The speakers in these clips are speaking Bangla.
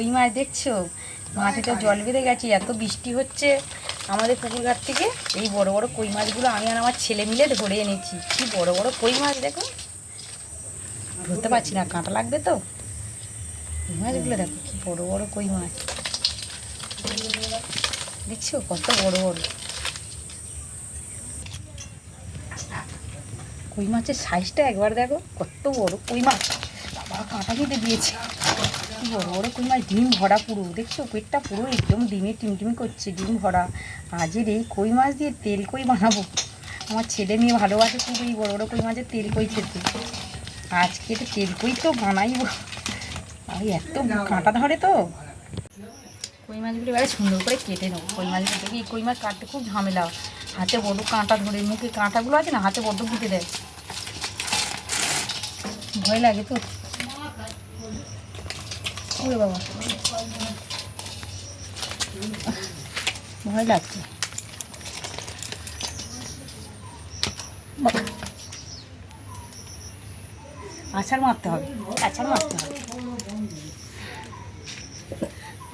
কই মাছ দেখছ? মাঠে তো জল বেঁধে গেছে, এত বৃষ্টি হচ্ছে। আমাদের পুকুর ঘাট থেকে এই বড় বড় কই মাছগুলো আমি আর আমার ছেলে মিলে ধরে এনেছি। কি বড় বড় কই মাছ দেখো? ধরতে পারছি না, কাঁটা লাগবে তো? কই মাছগুলো দেখো, কি বড় বড় কই মাছ। দেখছ কত বড় বড়? কই মাছের সাইজটা একবার দেখো, কত বড় কই মাছ। বাবা, কাঁটা কেটে দিয়েছে। কি বড় কই মাছ ডিম ভরা পুরো। দেখছ, পেটটা পুরো একদম ডিমে টিমটিমি করছে, ডিম ভরা। আজের এই কই মাছ দিয়ে তেল কই বানাবো? আমার ছেলে মেয়ে ভালোবাসে খুব এই বড় কই মাছের তেল কই খেতে। আজকে তো তেল কই তো বানাইবো আর, এত কাঁটা ধরে তো। কই মাছগুলো এবারে সুন্দর করে কেটে নেব। কই মাছগুলো দেখি এই কই মাছ কাটতে খুব ঝামেলা। হাতে বড় কাঁটা ধরে, মুখে কাঁটাগুলো আছে না, হাতে বড্ড ফুটে দেয়। ভয় লাগে তো। ওরে বাবা ভয় লাগছে। আচার মারতে হবে, আচার মারতে হবে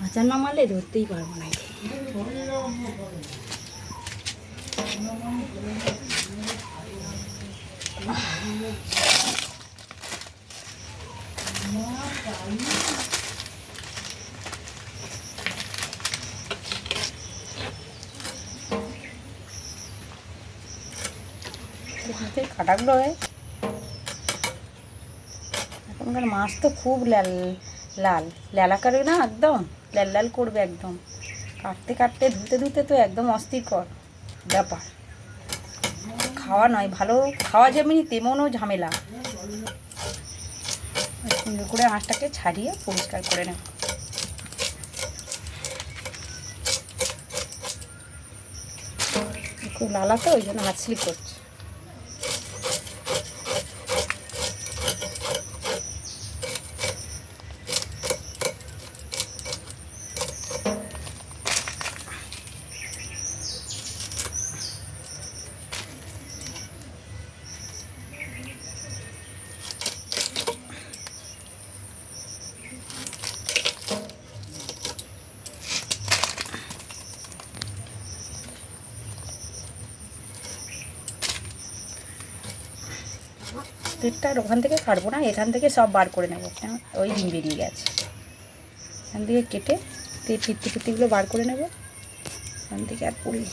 আচার না মারলে ধরতেই পারব না। হাতের কাটাগুলো হয়। এখনকার মাছ তো খুব লাল লাল। লেলা করবে না একদম লাল লাল করবে একদম। কাটতে কাটতে, ধুতে ধুতে তো একদম অস্থিরকর ব্যাপার। খাওয়া নয়, ভালো খাওয়া যেমনি তেমনও ঝামেলা। সুন্দর করে আঁশটাকে ছাড়িয়ে পরিষ্কার করে নেব। খুব লালা তো, ওই জন্য হাত স্লিপ করছে। পেটটা আর ওখান থেকে কাটবো না, এখান থেকে সব বার করে নেব। কেন? ওই ডিম বেরিয়ে গেছে। এখান থেকে কেটে ফিরতি ফিরতিগুলো বার করে নেব। এখান থেকে আর পড়ি।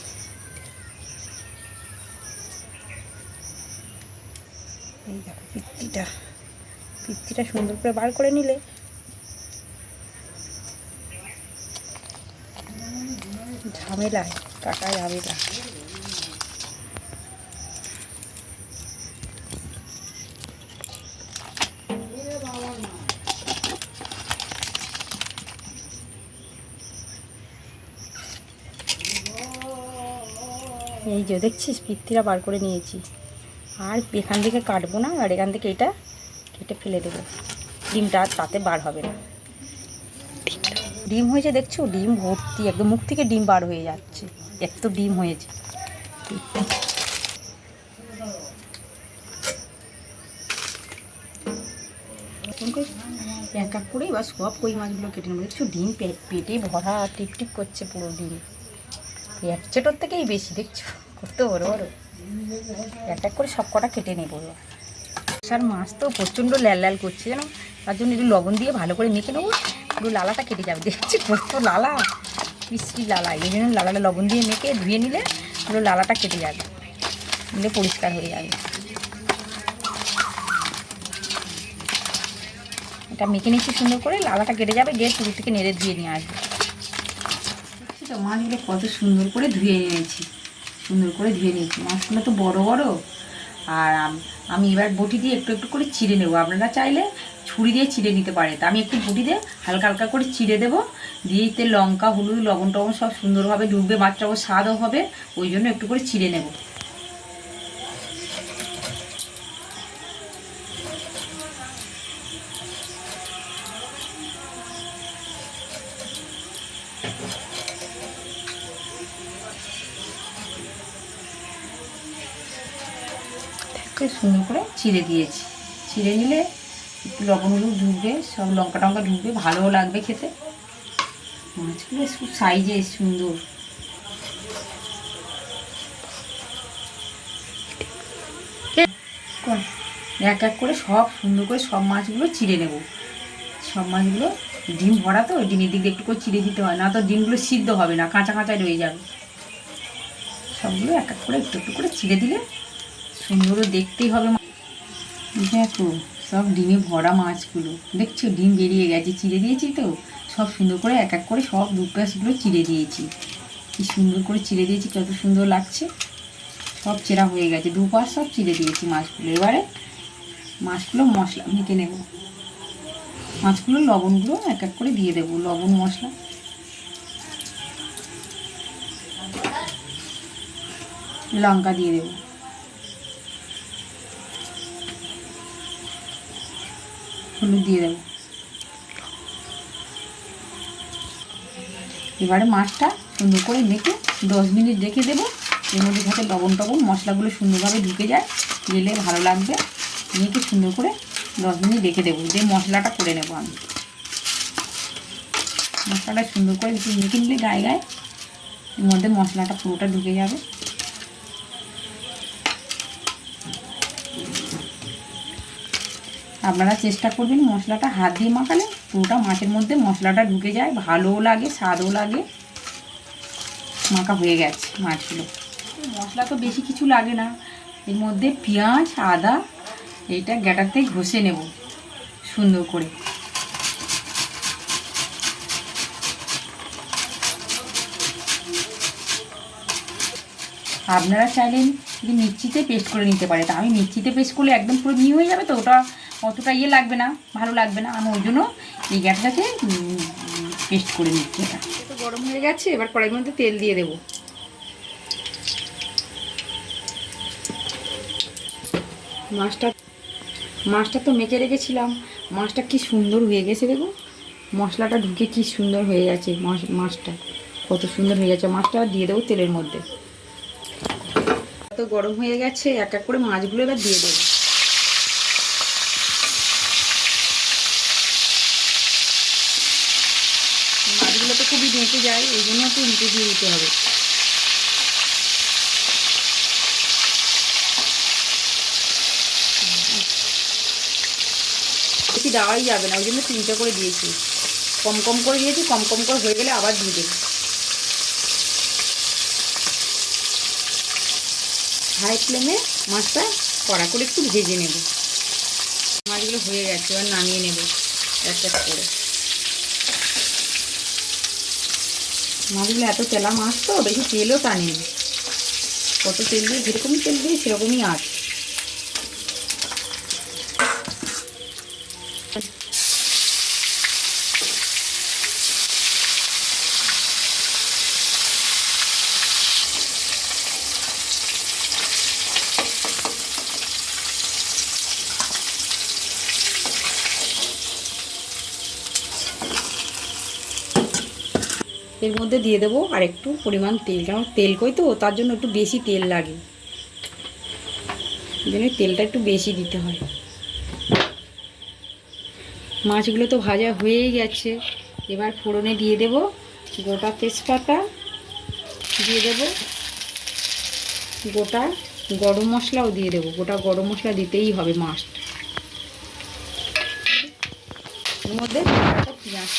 এই দেখো পিত্তিটা। পিত্তিটা সুন্দর করে বার করে নিলে। ঝামেলায় কাটা ঝামেলা এই যে দেখছিস পিত্তিরা বার করে নিয়েছি। আর এখান থেকে কাটবো না, আর এখান থেকে এটা কেটে ফেলে দেবো। ডিমটা আর তাতে বার হবে না। ডিম হয়েছে দেখছ, ডিম ভর্তি, একদম মুখ থেকে ডিম বার হয়ে যাচ্ছে। এত ডিম হয়েছে। এক এক করে এবার সব কই মাছগুলো কেটে নেব। দেখছ, ডিম পেটে ভরা টিপ টিপ করছে পুরো ডিম। এক চেটোর থেকেই বেশি, দেখছ? কত বড় বড় এক এক করে সব কটা কেটে নেব। আর মাছ তো প্রচণ্ড লাল লাল করছে জানো? তার জন্য একটু লবণ দিয়ে ভালো করে মেখে নেব। পুরো লালাটা কেটে যাবে। দেখছি কত লালা। মিষ্টি লালা। এই জন্য লালাটা লবণ দিয়ে মেখে ধুয়ে নিলে পুরো লালাটা কেটে যাবে। নিলে পরিষ্কার হয়ে যাবে। এটা মেখে নিচ্ছি সুন্দর করে। লালাটা কেটে যাবে। গিয়ে পুরো থেকে নেড়ে ধুয়ে নিয়ে আসবে। তো মাছগুলো কত সুন্দর করে ধুয়ে নিয়েছি। সুন্দর করে ধুয়ে নিয়েছি। মাছগুলো তো বড় বড়। আর আম- এবার বটি দিয়ে একটু একটু করে চিড়ে নেব। আপনারা চাইলে ছুরি দিয়ে চিড়ে নিতে পারে তা আমি একটু বটি দিয়ে হালকা হালকা করে চিড়ে দেবো। দিয়ে এতে লঙ্কা, হলুদ, লবণ টবণ সব সুন্দরভাবে ঢুকবে মাছটাও স্বাদও হবে। ওই জন্য একটু করে চিড়ে নেব। একটু সুন্দর করে চিড়ে দিয়েছি। চিড়ে নিলে একটু লবণ, হলুদ ঢুকবে, সব লঙ্কা টঙ্কা ঢুকবে, ভালোও লাগবে খেতে। মাছগুলো খুব সাইজে সুন্দর। এক এক করে সব সুন্দর করে সব মাছগুলো চিড়ে নেব। সব মাছগুলো ডিম ভরা তো, ডিমের দিকে একটু করে চিড়ে দিতে হয় না তো ডিমগুলো সিদ্ধ হবে না, কাঁচা কাঁচা রয়ে যাবে। সবগুলো এক এক করে একটু একটু করে চিড়ে দিলে সুন্দর দেখতেই হবে দেখো, সব ডিমে ভরা মাছগুলো। দেখছ, ডিম বেরিয়ে গেছে, চিড়ে দিয়েছি তো। সব সুন্দর করে এক এক করে সব দু পিসগুলো চিড়ে দিয়েছি। কি সুন্দর করে চিড়ে দিয়েছি, কত সুন্দর লাগছে। সব চেরা হয়ে গেছে দু পাশ সব চিড়ে দিয়েছি মাছগুলো। এবারে মাছগুলো মশলা মেখে নেব। মাছগুলো, লবণগুলো এক এক করে দিয়ে দেবো, লবণ, মশলা। লঙ্কা দিয়ে দেবো। হলুদ দিয়ে দেবো। এবারে মাছটা সুন্দর করে মেখে দশ মিনিট রেখে দেবো। এর মধ্যে যাতে লবণ টবণ, মশলাগুলো সুন্দরভাবে ঢুকে যায় গেলে ভালো লাগবে। মেখে সুন্দর করে দশ মিনিট রেখে দেবো। দিয়ে মশলাটা করে নেব আমি। মশলাটা সুন্দর করে মেখে নিলে গায়ে গায়ে, এর মধ্যে মশলাটা পুরোটা ঢুকে যাবে। আপনারা চেষ্টা করবেন মশলাটা হাত দিয়ে মাখালে পুরোটা মাছের মধ্যে মশলাটা ঢুকে যায়, ভালোও লাগে, স্বাদও লাগে। মাখা হয়ে গেছে মাছগুলো। মশলা তো বেশি কিছু লাগে না। এর মধ্যে পেঁয়াজ, আদা এইটা গ্যাটারতে ঘষে নেব সুন্দর করে। আপনারা চাইলেন যে মিক্সিতে পেস্ট করে নিতে পারে তা আমি মিক্সিতে পেস্ট করলে একদম পুরো মিহি হয়ে যাবে তো? ওটা অতটা ইয়ে লাগবে না, ভালো লাগবে না, আমি ওই জন্য এই গ্যাসটাকে পেস্ট করে নিচ্ছি এটা। তো গরম হয়ে গেছে, এবার কড়াইয়ের মধ্যে তেল দিয়ে দেবো। মাছটা মাছটা তো মেখে রেখেছিলাম। মাছটা কি সুন্দর হয়ে গেছে দেখো। মশলাটা ঢুকে কি সুন্দর হয়ে গেছে মাছ, মাছটা। কত সুন্দর হয়ে গেছে। মাছটা দিয়ে দেবো তেলের মধ্যে। তো গরম হয়ে গেছে, এক এক করে মাছগুলো এবার দিয়ে দেবো মাছগুলো তো খুবই ঢেকে যায় এই জন্য উল্টে দিয়ে দিতে হবে। বেশি দেওয়াই যাবে না, ওই জন্য তিনটে করে দিয়েছি। কম কম করে দিয়েছি, কম কম করে হয়ে গেলে আবার দিয়ে দেবো। হাই ফ্লেমে মাছটা কড়া করে একটু ভেজে নেব। মাছগুলো হয়ে গেছে, এবার নামিয়ে নেব। এক এক করে। মাছগুলো এত তেলা মাছ তো, বেশি তেলও টানে। কত তেল দিয়ে, যেরকমই তেল দিয়ে, সেরকমই আঁচ এর মধ্যে দিয়ে দেবো আর একটু পরিমাণ তেল, কারণ তেল কই তো, তার জন্য একটু বেশি তেল লাগে। জন্য তেলটা একটু বেশি দিতে হয়। মাছগুলো তো ভাজা হয়েই গেছে। এবার ফোড়নে দিয়ে দেব গোটা তেজপাতা, দিয়ে দেব গোটা গরম মশলাও দিয়ে দেবো। গোটা গরম মশলা দিতেই হবে মাছটা। এর মধ্যে পেঁয়াজ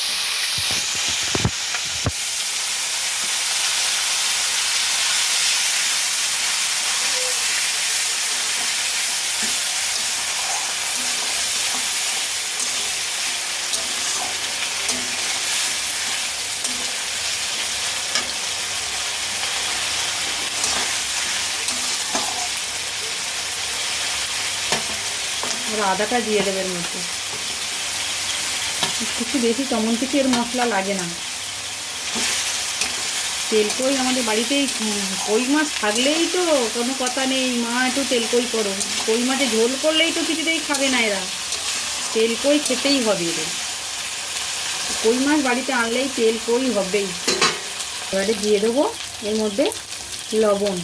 আর আদাটা দিয়ে দেবে এর মধ্যে। কিছু বেশি তেমন কিছু এর মশলা লাগে না। তেল কই আমাদের বাড়িতেই কই মাছ থাকলেই তো কোনো কথা নেই। মা, একটু তেল কই করো। কই মাছে ঝোল করলেই তো কিছুতেই খাবে না এরা। তেল কই খেতেই হবে এদের। কই মাছ বাড়িতে আনলেই তেল কই হবেই। এবারে দিয়ে দেবো এর মধ্যে লবণ।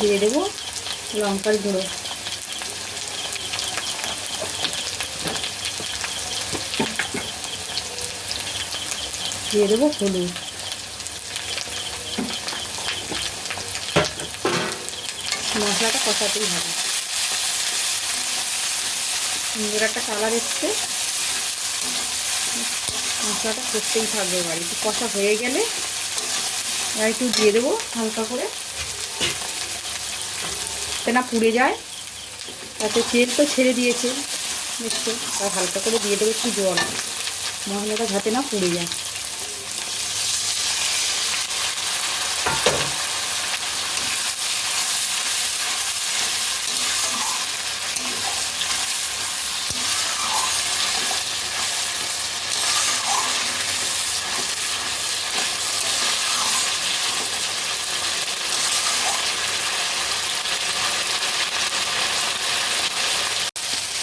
দিয়ে দেবো লঙ্কার গুঁড়ো। দিয়ে দেবো হলুদ। মশলাটা কষাতেই হবে। সুন্দর একটা কালার এসছে। মশলাটা করতেই থাকবে বাড়ি একটু কষা হয়ে গেলে একটু দিয়ে দেবো হালকা করে। যাতে না পুড়ে যায়। তাতে তেল তো ছেড়ে দিয়েছে। নিশ্চয়ই আর হালকা করে দিয়ে দেবো একটু জল। মশলাটা যাতে না পুড়ে যায়।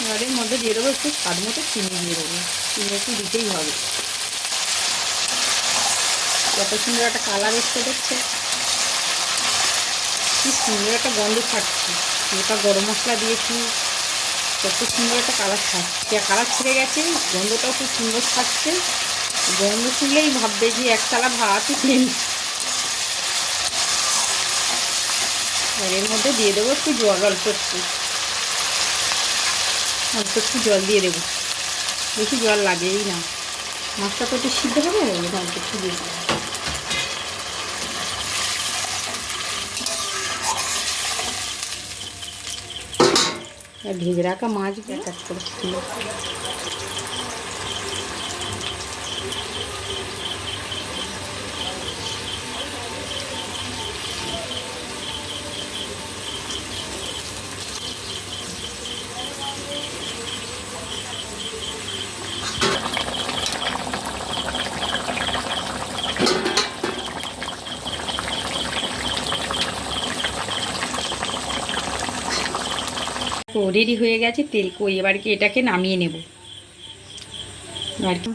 এর মধ্যে দিয়ে দেবো একটু স্বাদ মতো চিনি দিয়ে দেবো। চিনি একটু দিতেই হবে। কত সুন্দর একটা কালার এসছে দেখছে কি সুন্দর একটা গন্ধ ছাড়ছে। হালকা গরম মশলা দিয়েছি। কত সুন্দর একটা কালার ছাড়ছে। কালার ছেড়ে গেছে। গন্ধটাও খুব সুন্দর ছাড়ছে। গন্ধ শুনলেই ভাববে যে একতলা ভাতই। আর এর মধ্যে দিয়ে দেবো একটু জল অল্প একটু। অল্প একটু জল দিয়ে দেবো। বেশি জল লাগেই না। মাছটা তো একটু সিদ্ধ হবে অল্প একটু দিয়ে দেবো। ভেজে রাখা মাছ করে তো রেডি হয়ে গেছে তেল কই? এবার কি এটাকে নামিয়ে নেব। আর কি?